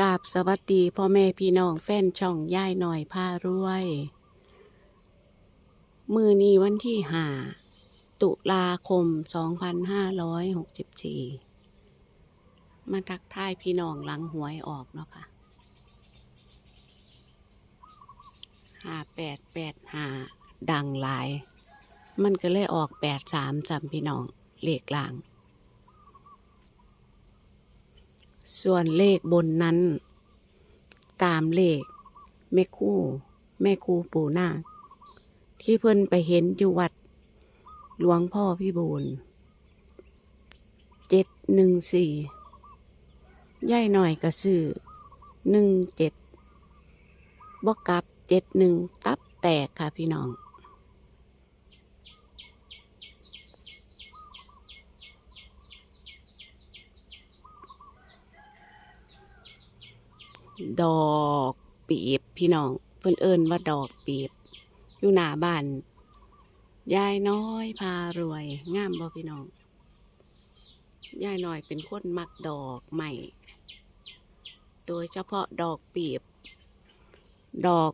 กราบสวัสดีพ่อแม่พี่น้องแฟนช่องย่ายหน่อยพารวย มือนี้วันที่ห้าตุลาคม 2564 มาทักทายพี่น้องหลังหวยออกเนาะค่ะห้าแปดแปดห้าดังหลาย มันก็เลยออกแปดสามจำพี่น้องเลขล่าง ส่วนเลขบนนั้น ตามเลข แม่คู่ แม่ครูปู่นาคที่เพิ่นไปเห็นอยู่วัด หลวงพ่อพี่บูลเจ็ดหนึ่งสี่ย่ายหน่อยก็ซื้อหนึ่งเจ็ดบกกลับเจ็ดหนึ่งตับแตกค่ะพี่น้อง ดอกปีบพี่น้อง เพิ่นเอิ้นว่าดอกปีบ อยู่หน้าบ้านยายน้อยพารวย งามบ่พี่น้องยายน้อยเป็นคนมักดอกใหม่ โดยเฉพาะดอกปีบ ดอก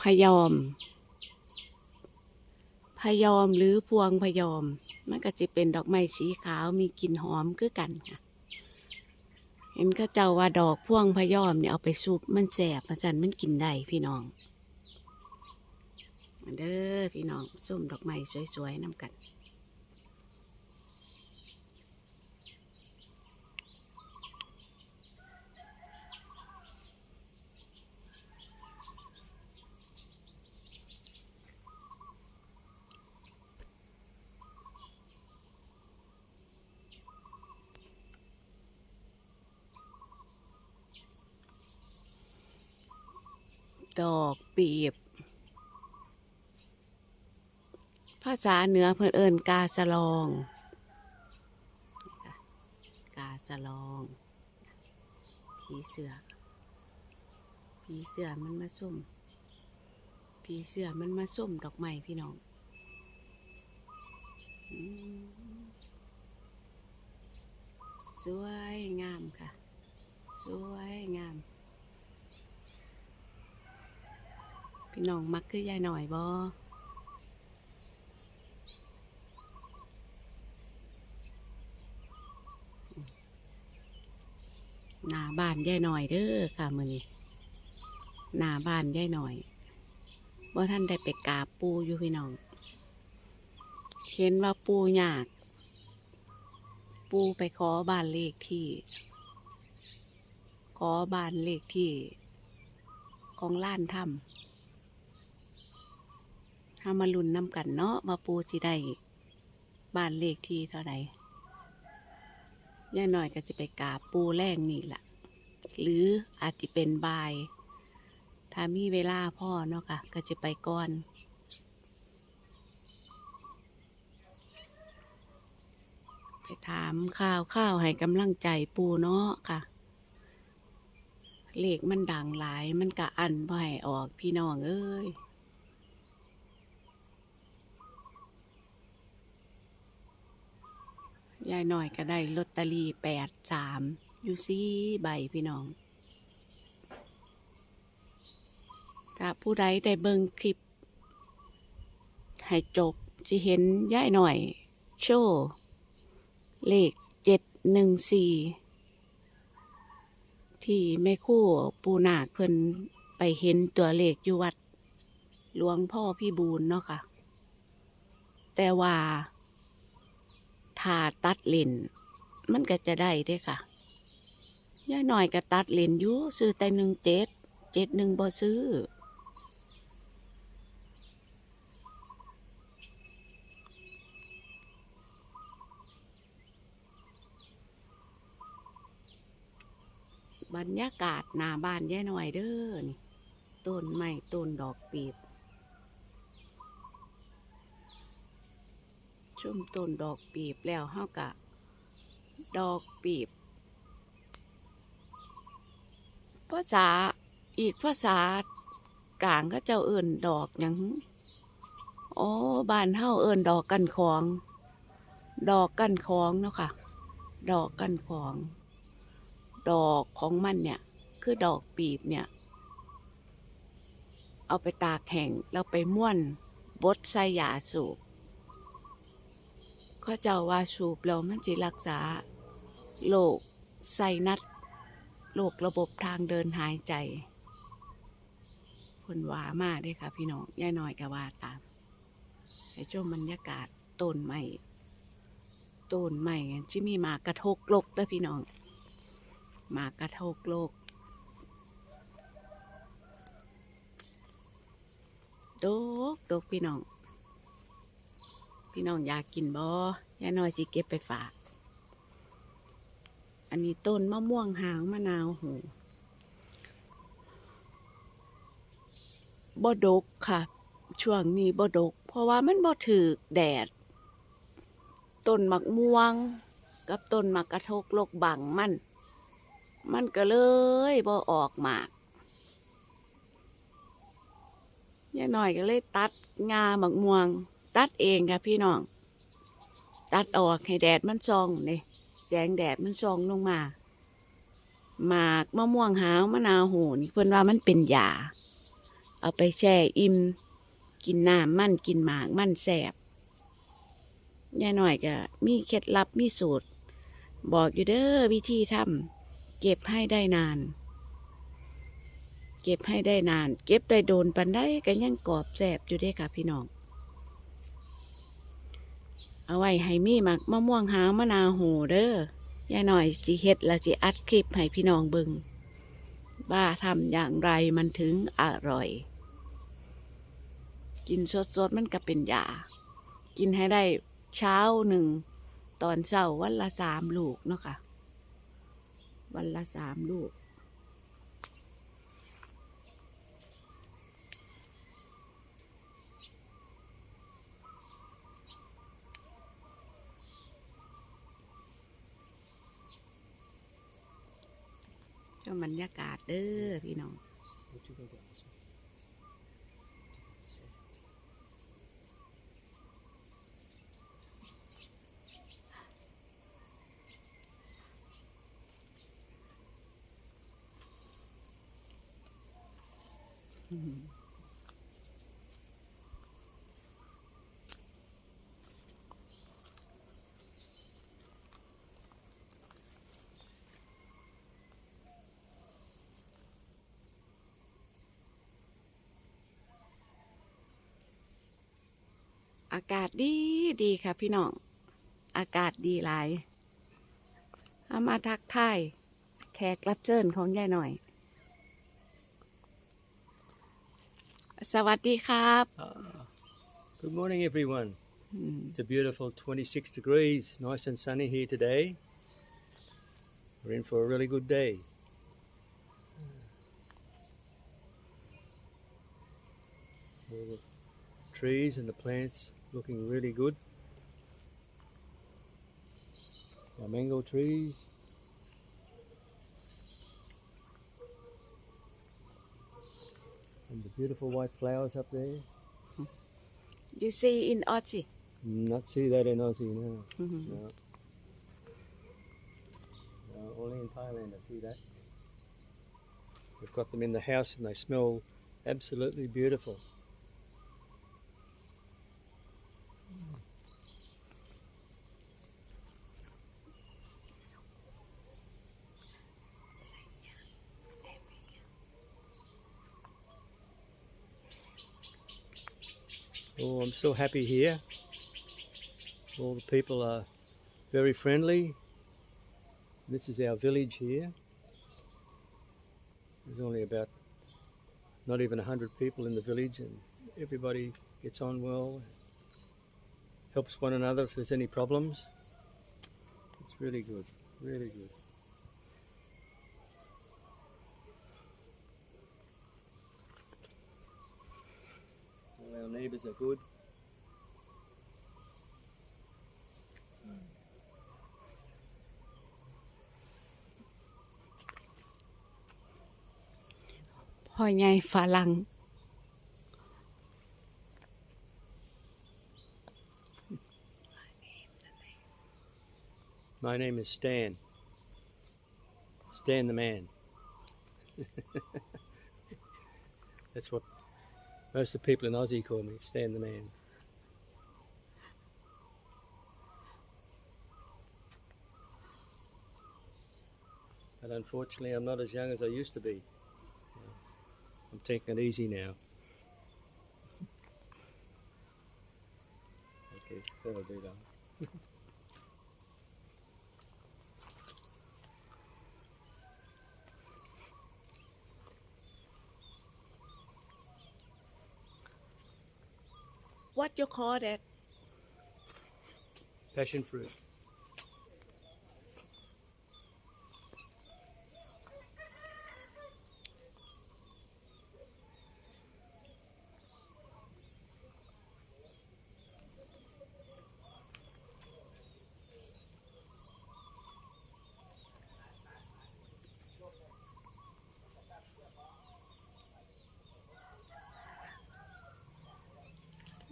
พยอม พยอมหรือพวงพยอม มันก็จะเป็นดอกไม้สีขาวมีกลิ่นหอมคือกันค่ะ เห็นก็เจ้าว่าดอกพ่วงพยอมเนี่ยเอาไปซุปมันแสบประจันมันกินได้พี่น้อง เด้อพี่น้องส้มดอกไม้สวยๆน้ำกัน ดอกปีบ ภาษาเหนือเพิ่อนเอิ้นกาสลอง กาสลอง ผีเสือ ผีเสือมันมาส้ม ผีเสือมันมาส้มดอกไม้พี่น้องสวยงามค่ะ สวยงาม พี่ น้องมักคือยายหน่อยบ่หน้าบ้านยายหน่อยเด้อค่ะมื้อนี้หน้าบ้านยายหน่อยว่าท่านได้ไปกราบปูอยู่พี่น้องเขียนว่าปูยาก ปูไปขอบ้านเลขที่ ขอบ้านเลขที่ ของล้านถ้ำามาลุ้นนำกันเนาะมาปูสิได้บ้านเลขที่เท่าไหร่ย่าหน่อยก็จะไปกาปูแรงนี่แหละหรืออาจจะเป็นบาย ถ้ามีเวลาพ่อเนาะค่ะ ก็จะไปก่อนไปถามข้าวข้าวให้กำลังใจปูเนาะค่ะ เลขมันดังหลายมันกะอันบ่ให้ออกพี่น้องเอ้ย ยายหน่อยก็ได้ลอตเตอรี่แปดสามอยู่สี่ใบพี่น้องถ้าผู้ใดได้เบิ่งคลิป ให้จบจะเห็นยายหน่อย โชว์เลขเจ็ดหนึ่งสี่ที่แม่คู่ปูนาคเพิ่นไปเห็นตัวเลขอยู่วัด หลวงพ่อพี่บูลเนาะค่ะ แต่ว่า ถ้าตัดเลนมันก็จะได้เด้ค่ะย่ายหน่อยก็ตัดเลนอยู่ซื้อแต่หนึ่งเจ็ดเจ็ดหนึ่งบ่ซื้อ บรรยากาศหน้าบ้านย่ายหน่อยเด้อนี่ต้นไม้ต้นดอกปีบ ชุ่มต้นดอกปีบแล้วเฮากะ ดอกปีบภาษาอีกภาษากลางก็เจ้าเอิ้นดอกหยังอ๋อบ้านเฮาเอิ้นดอกกันของ ดอกกันของเนาะค่ะ ดอกกันของ ดอกของมันเนี่ย คือดอกปีบเนี่ย เอาไปตากแห้งแล้วไปม้วนบดใส่ยาสูบ ขาเจ้าว่าสูบแล้วมันจะรักษาโรคไซนัสโรคระบบทางเดินหายใจผลว่ามากเด้ค่ะ พี่น้องย่ายน้อยก็ว่าตามให้ชมบรรยากาศต้นไม้ต้นไม้ที่มีหมากกระทกโลกเด้อพี่น้องหมากกระทกโลกดกดกพี่น้อง พี่น้องอยากกินบ่ยายน้อยสิเก็บไปฝาก อันนี้ต้นมะม่วงหางมะนาวหูบ่ดกค่ะ ช่วงนี้บ่ดก เพราะว่ามันบ่ถือแดด ต้นมักม่วง กับต้นมักกระทกโลกบังมัน มันก็เลยบ่ออกหมากยายหน่อยก็เลยตัดงาหมักม่วง ตัดเองค่ะพี่น้อง ตัดออกให้แดดมันส่องนี่แสงแดดมันส่องลงมาหมากมะม่วงหาวมะนาวโหนี่เพื่อนว่ามันเป็นยาเอาไปแช่อิ่มกินน้ำมันกินหมากมันแสบยายหน่อยก็มีเคล็ดลับมีสูตร บอกอยู่เด้อวิธีทำเก็บให้ได้นาน เก็บให้ได้นาน เก็บได้โดนปันได้ก็ยังกรอบแสบอยู่ด้ค่ะพี่น้อง เอาไว้ให้มีหมักมะม่วงหาวมะนาวโหเด้อยายหน่อยจิเฮ็ดและจิอัดคลิปให้พี่น้องเบิงว่าทำอย่างไรมันถึงอร่อย กินสดๆมันก็เป็นยา กินให้ได้เช้าหนึ่ง ตอนเช้าวันละสามลูกเนาะค่ะ วันละสามลูก ก็บรรยากาศเด้อพี่น้อง อากาศดีดีค่ะพี่น้อง อากาศดีหลายเอามาทักทายแขกรับเชิญของยายหน่อย สวัสดีครับ Good morning, everyone. อืม It's a beautiful 26 degrees, nice and sunny here today. We're in for a really good day. All the trees and the plants looking really good. Our mango trees. And the beautiful white flowers up there. you see in Aussie Not see that in Aussie, no. Mhm. No. No, only in Thailand I see that. We've got them in the house and they smell absolutely beautiful. Oh, I'm so happy here. All the people are very friendly. This is our village here. There's only about not even 100 people in the village, and everybody gets on well, helps one another if there's any problems. It's really good, really good. neighbours are good. My name is Stan. Stan the man. That's what most of the people in Aussie call me, Stan the Man. But unfortunately, I'm not as young as I used to be. I'm taking it easy now. Okay, that'll do that. What you call that Passion fruit.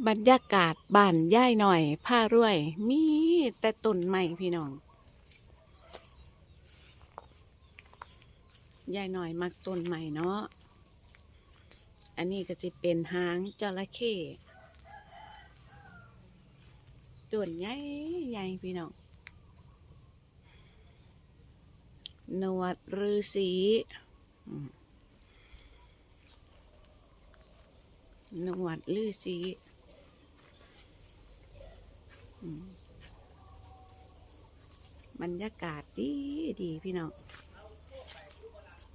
บรรยากาศบ้านย่ายหน่อยผ้ารวย มีแต่ต้นไม้พี่น้องย่ายหน่อยมักต้นไม้เนาะอันนี้ก็จะเป็นหางจระเข้ต้นใหญ่ใหญ่พี่น้องนวดฤาษีอืมหนวดฤาษีอืม บรรยากาศดีดีพี่น้อง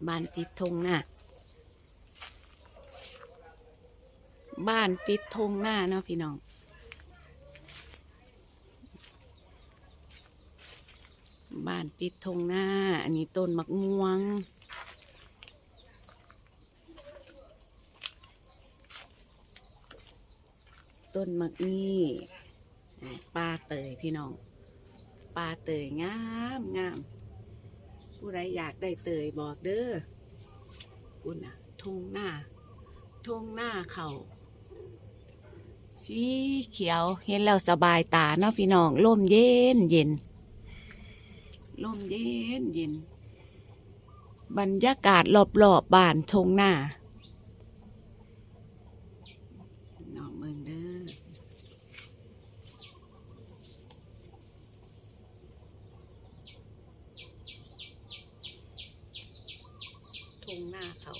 บ้านติดธงหน้าบ้านติดธงหน้าเนาะพี่น้องบ้านติดธงหน้า อันนี้ต้นมะม่วง ต้นมะนี่ ปลาเตยพี่น้องปลาเตยงามงามผู้ใดอยากได้เตยบอกเด้อคุณนะทงหน้าทงหน้าเขาสีเขียวเห็นแล้วสบายตาเนาะพี่น้องร่มเย็นเย็นลมเย็นเย็น บรรยากาศรอบๆบบ้านทงหน้าน้องเมืองเด้อทงหน้าเขา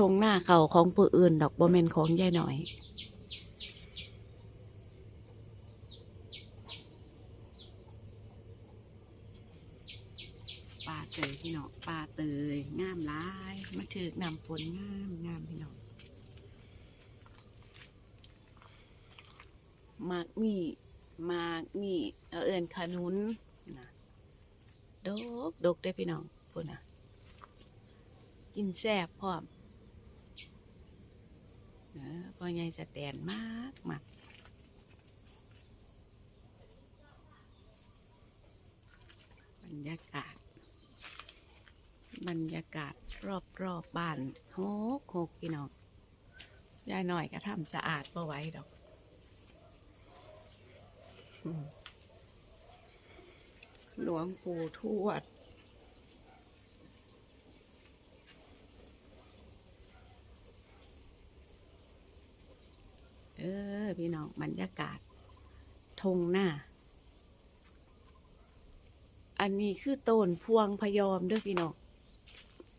ทงหน้าเขาของผู้อื่น ดอกบ่แม่นของยายหน่อย ปลาเตยพี่น้องปลาเตยงามหลายมาถือกนำฝนงามงามพี่น้องมากมีมากมีเอาเอินขนุนนะดกดกได้พี่น้องพูดนะกินแซ่บพร้อม เออพ่อใหญ่สแตนมากมากบรรยากาศ บรรยากาศรอบรอบๆบ้านโฮกโฮกพี่น้องยายหน่อยก็ทำสะอาดประไว้ดอกหลวงปู่ทวด เออ พี่น้องบรรยากาศทงหน้า อันนี้คือต้นพวงพยอมเด้วยพี่น้อง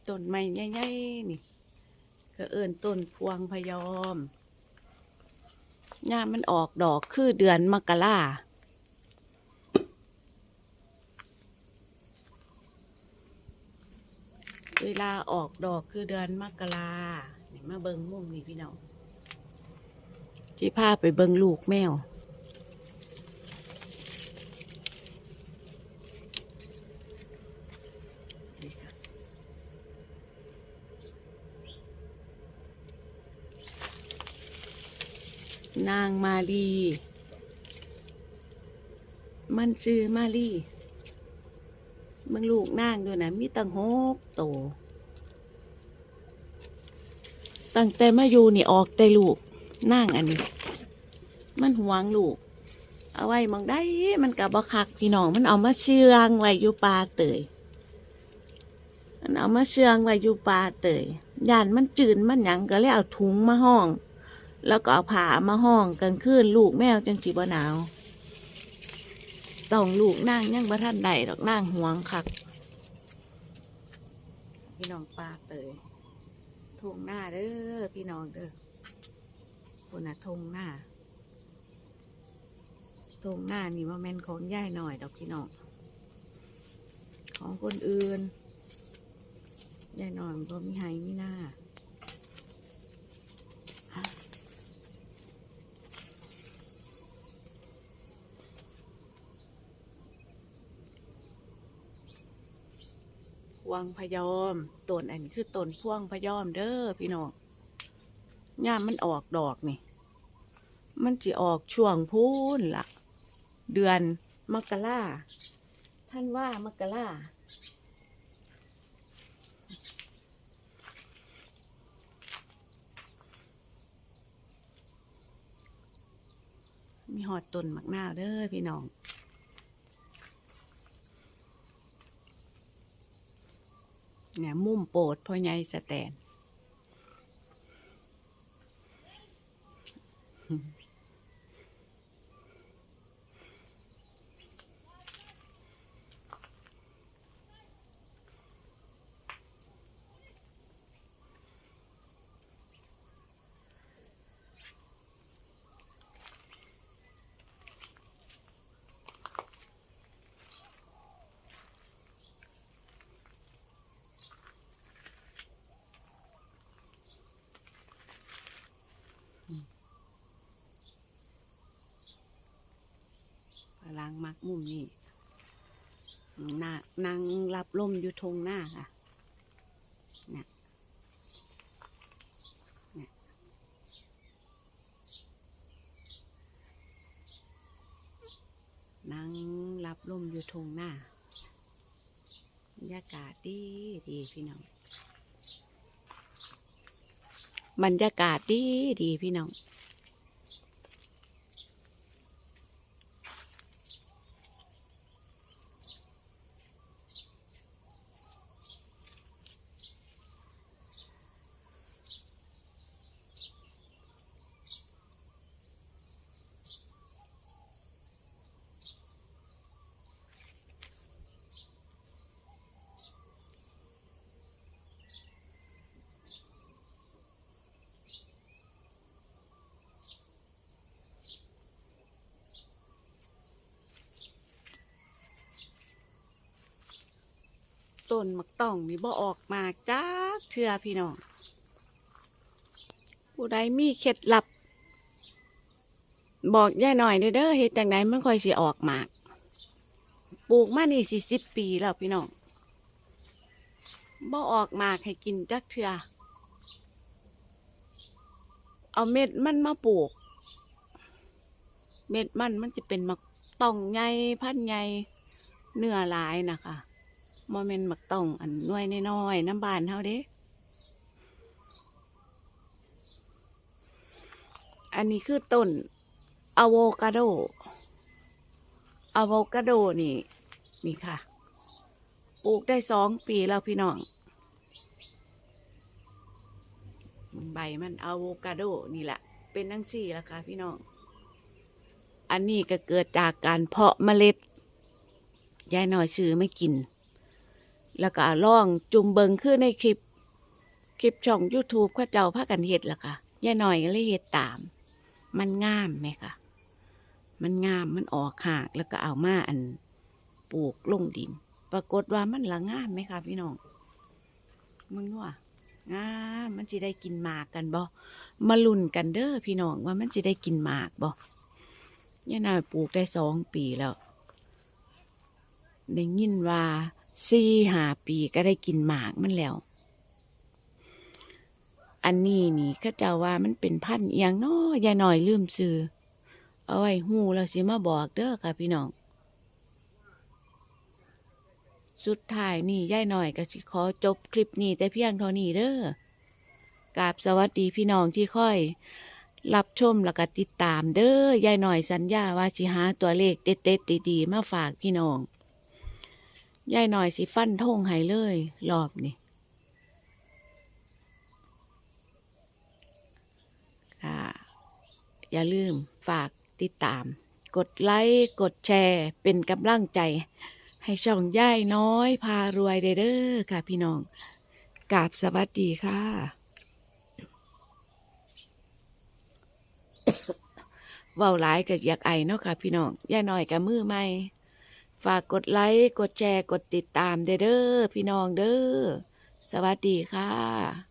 ต้นไม้ใหญ่ๆนี่ก็เอิ้นต้นพวงพยอมย่ามันออกดอกคือเดือนมกราเวลาออกดอกคือเดือนมกรานี่มาเบิงมุมนี่พี่น้องจีพาไปเบิงลูกแมว นางมาลี มันชื่อมาลีมึงลูกนางด้วยนะมีตั้งหกโต ตั้งแต่มาอยู่นี่ออกแต่ลูกนางอันนี้ มันหวงลูก เอาไว้มองได้มันกับบคักพี่น้องมันเอามาเชื่องไว้อยู่ปลาเตยอันเอามาเชืองไว้อยู่ป่าเตยย่านมันจืนมันหยังก็เลยเอาถุงมาห้อง แล้วก็เอาผ้ามาห้องกลางคืนลูกแมวจังจีบหนาว ต้องลูกนั่งยังบ่ทันใดดอกนั่งห่วงคักพี่น้องป่าเตยทงหน้าเด้อพี่น้องเด้อคนน่ะทงหน้าทงหน้านี่ว่าแม่นของย่ายหน่อยดอกพี่น้องของคนอื่นย่ายหน่อยมันก็มีไฮมีหน้า พ วงพยอมต้นอันนี้คือต้นพวงพยอมเด้อพี่น้องย่ามมันออกดอกนี่ มันจะออกช่วงพูนละเดือนมกราท่านว่ามกรามีหอดต้นมักนาวเด้อพี่น้อง เนี่ยมุมโปรดพ่อใหญ่สแตน พลังมักมุมนี่นานางรับลมอยู่ทงหน้าค่ะนี่ยเนี่ยนางรับลมอยู่ทงหน้าบรรยากาศดีดีพี่น้อง บรรยากาศดีดีพี่น้อง ต้นมักต้องนี่บ่ออกมาจ้าเทือพี่น้องผู้ใดมีเคล็ดลับ บอกย่ายหน่อยเด้อเฮ็ดจังไดมันค่อยสิออกมากปลูกมานี่สิสิบปีแล้วพี่น้องบ่ออกมากให้กินจักเทือเอาเม็ดมันมาปลูก เม็ดมันมันจะเป็นมักต้องใหญ่พันใหญ่เนื้อหลายนะคะ โมเมนหมักต้องอันน้อยน้อยน้ำบานเท่าเด้ อันนี้คือต้นอะโวคาโดอะโวคาโดนี่นี่ค่ะ ปลูกได้สองปีแล้วพี่น้องใบมันอะโวคาโดนี่แหละ เป็นนังสี่แล้วค่ะพี่น้อง อันนี้ก็เกิดจากการเพาะเมล็ดยายหน่อยซื้อไม่กิน แล้วก็ล่องจุ่มเบิงขึ้นในคลิป คลิปช่อง YouTube ข้าเจ้าพากันเฮ็ดล่ะค่ะยายหน่อยก็เลยเฮ็ดตาม มันงามไหมคะมันงามมันออกหากแล้วก็เอามาอันปลูกลงดิน ปรากฏว่ามันละงามไหมคะพี่น้องมึงว่างามมันจะได้กินหมากกันบ่มาลุ่นกันเด้อพี่น้องว่ามันจะได้กินหมากบ่ยายหน่อยปลูกได้สองปีแล้ว ได้ยินว่า สี่หาปีก็ได้กินหมากมันแล้ว อันนี้นี่ข้าเจ้าว่ามันเป็นพันธุ์อย่างน้อยายหน่อยลืมซื้อเอาไว้หูแล้วสิมาบอกเด้อค่ะพี่น้อง สุดท้ายนี่ยายหน่อยก็สิขอจบคลิปนี้แต่เพียงเท่านี้เด้อกราบสวัสดีพี่น้องที่ค่อย รับชมแล้วก็ติดตามเด้อยายหน่อยสัญญาว่าสิหาตัวเลขเด็ดๆดีๆมาฝากพี่น้อง ยายหน่อยสิฟันทงให้เลยรอบนี้ค่ะอย่าลืมฝากติดตาม กดไลค์กดแชร์เป็นกำลังใจ ให้ช่องย่ายน้อย พารวยเด้อค่ะพี่น้องกราบสวัสดีค่ะ เว้าหลายก็อยากไอเนาะค่ะพี่น้องย่าน้อยกับมือใหม่ ฝากกดไลค์ กดแชร์ กดติดตามเด้อพี่น้องเด้อ สวัสดีค่ะ